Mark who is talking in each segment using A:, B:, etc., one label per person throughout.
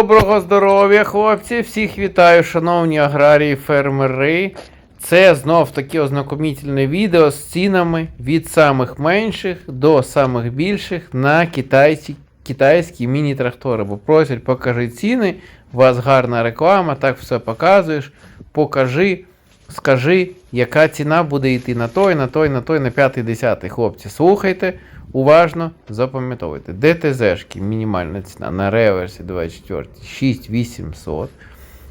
A: Доброго здоров'я, хлопці! Всіх вітаю, шановні аграрії фермери. Це знов таке ознакомітельне відео з цінами від самих менших до самих більших на китайці, китайські міні-трактори. Бо просять, покажи ціни, у вас гарна реклама, так все показуєш. Покажи, скажи, яка ціна буде йти на той, на той, на той, на п'ятий, десятий. Хлопці, слухайте, уважно запам'ятовуйте. ДТЗшки, мінімальна ціна на реверсі 24 6800.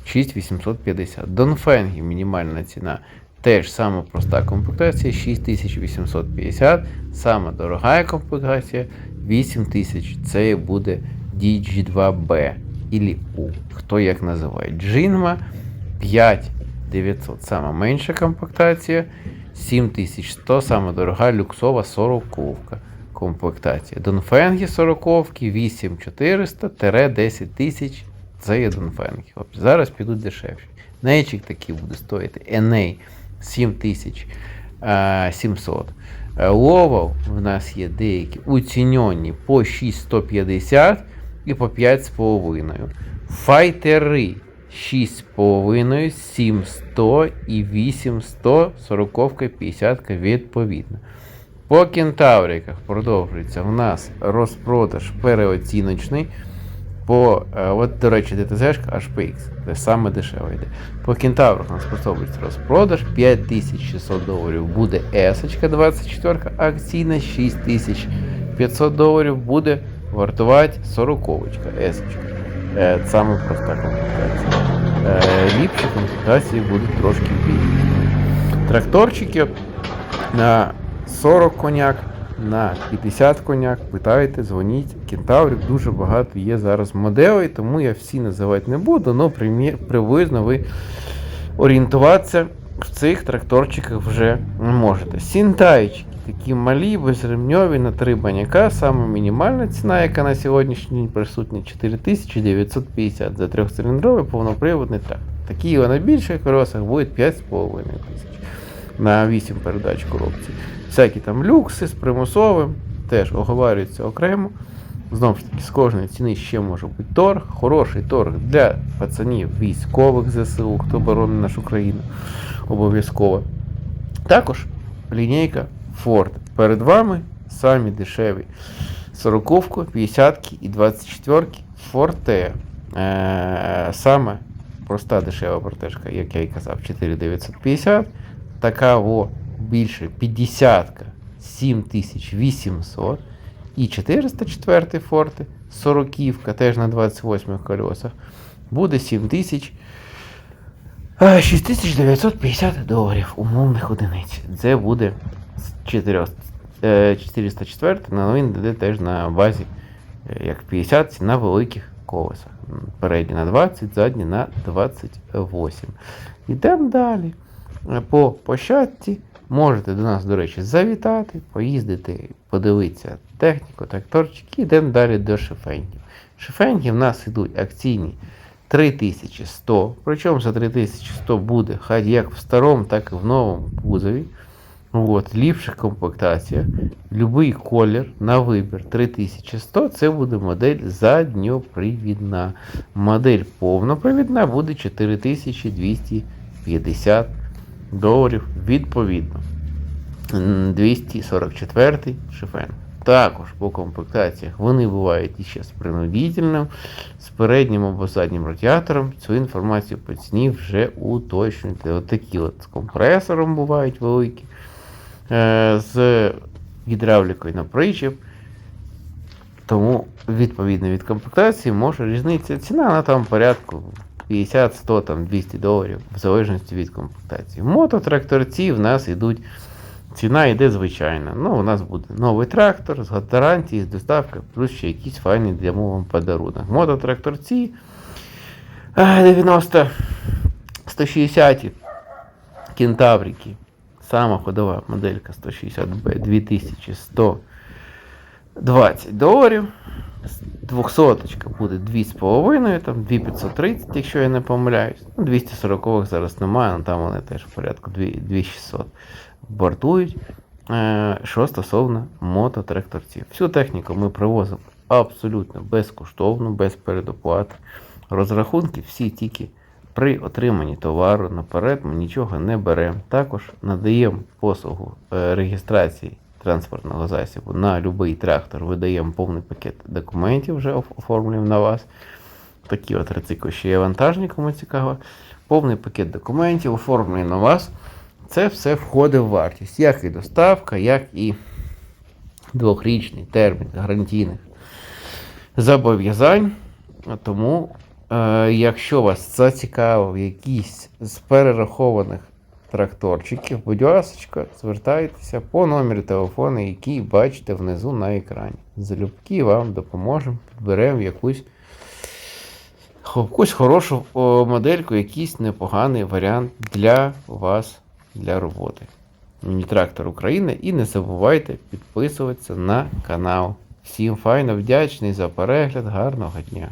A: 6850. Донфенгі мінімальна ціна. Теж сама проста комплектація 6850. Сама дорога комплектація 8000. Це буде DG2B ілі U. Хто як називає. Джинма 5900. Сама менша комплектація 7100. Сама дорога люксова 40 комплектація. Донфенгі 40 8400 тисяч це є Донфенги. Хлопці. Зараз підуть дешевші. Нейчик такий буде стоїти. NA 7700. Е, Ловал в нас є деякі уцінені по 6150 і по 5,5. Файтери 6,5, 700 і 800, 40 50 відповідно. По кентавриках продовжується в нас розпродаж переоціночний. По, е, от, до речі, ДТЗшка HPX, це саме дешево йде. По кентаврах у нас продовжується розпродаж 5600 доларів буде S 24 акційна, 6500 доларів буде вартувати 40 S. Е, саме проста комплектація. Е, ліпші комплектації будуть трошки більші. Тракторчики на 40 коняк, на 50 коняк. Питайте, дзвоніть. Кентаврів дуже багато є зараз моделей, тому я всі називати не буду, але приблизно ви орієнтуватися в цих тракторчиках вже можете. Сінтайчики такі малі, безремньові на 3 баняка. Саме мінімальна ціна, яка на сьогоднішній день присутня 4950 за трьохциліндровий повноприводний трактор. Такі на більших колесах буде 5,5 тисяч на 8 передач коробці. Всякі там люкси з примусовим теж оговарюються окремо. Знову ж таки, з кожної ціни ще може бути торг. Хороший торг для пацанів військових ЗСУ, хто боронить нашу країну обов'язково. Також лінійка Ford. Перед вами самі дешеві 40, 50 і 24 Ford T. Е, саме проста дешева протежка, як я і казав, 4950. Така о, більше 50 7800 і 404 форти 40 теж на 28 колесах буде 7000 а, 6950 доларів умовних одиниць. Це буде 4, 404 на він йде теж на базі е, як 50 на великих колесах. Передні на 20, задні на 28. Йдемо далі. По площадці можете до нас, до речі, завітати, поїздити, подивитися техніку, тракторчики, йдемо далі до шифеньків. Шифеньки в нас йдуть акційні 3100, причому за 3100 буде хай як в старому, так і в новому кузові. От, ліпша комплектація, любий колір на вибір 3100 це буде модель задньопривідна. Модель повнопривідна буде 4250 доларів відповідно. 244 шифен. Також по комплектаціях вони бувають іще з принудительним, з переднім або заднім радіатором. Цю інформацію по ціні вже уточнюйте. От от з компресором бувають великі, е, з гідравлікою на причіп. Тому, відповідно від комплектації, може різниця ціна на там порядку 50, 100, там 200 доларів, в залежності від комплектації. Мототракторці в нас йдуть. Ціна йде звичайна. Ну, у нас буде новий трактор з гарантією, з доставкою, плюс ще якийсь файний для вам подарунок. Мототракторці 90 160 кентаврики. Сама ходова моделька 160B 2120 доларів. 200 буде 2,5, там 2530, якщо я не помиляюсь. Ну, 240 зараз немає, але там вони теж в порядку 2600 бортують. Е, Що стосовно мототракторців. Всю техніку ми привозимо абсолютно безкоштовно, без передоплати. Розрахунки всі тільки при отриманні товару наперед ми нічого не беремо. Також надаємо послугу е, реєстрації транспортного засобу на будь-який трактор, видаємо повний пакет документів, вже оформлюємо на вас. Такі от рецикли ще є вантажні, кому цікаво. Повний пакет документів, оформлюємо на вас. Це все входить в вартість. Як і доставка, як і двохрічний термін гарантійних зобов'язань. Тому, е, якщо вас зацікавив якийсь з перерахованих тракторчиків, будь ласка, звертайтеся по номеру телефону, який бачите внизу на екрані. Залюбки вам допоможемо, підберемо якусь, якусь хорошу модельку, якийсь непоганий варіант для вас для роботи. Міні-трактор України і не забувайте підписуватися на канал. Всім файно вдячний за перегляд, гарного дня!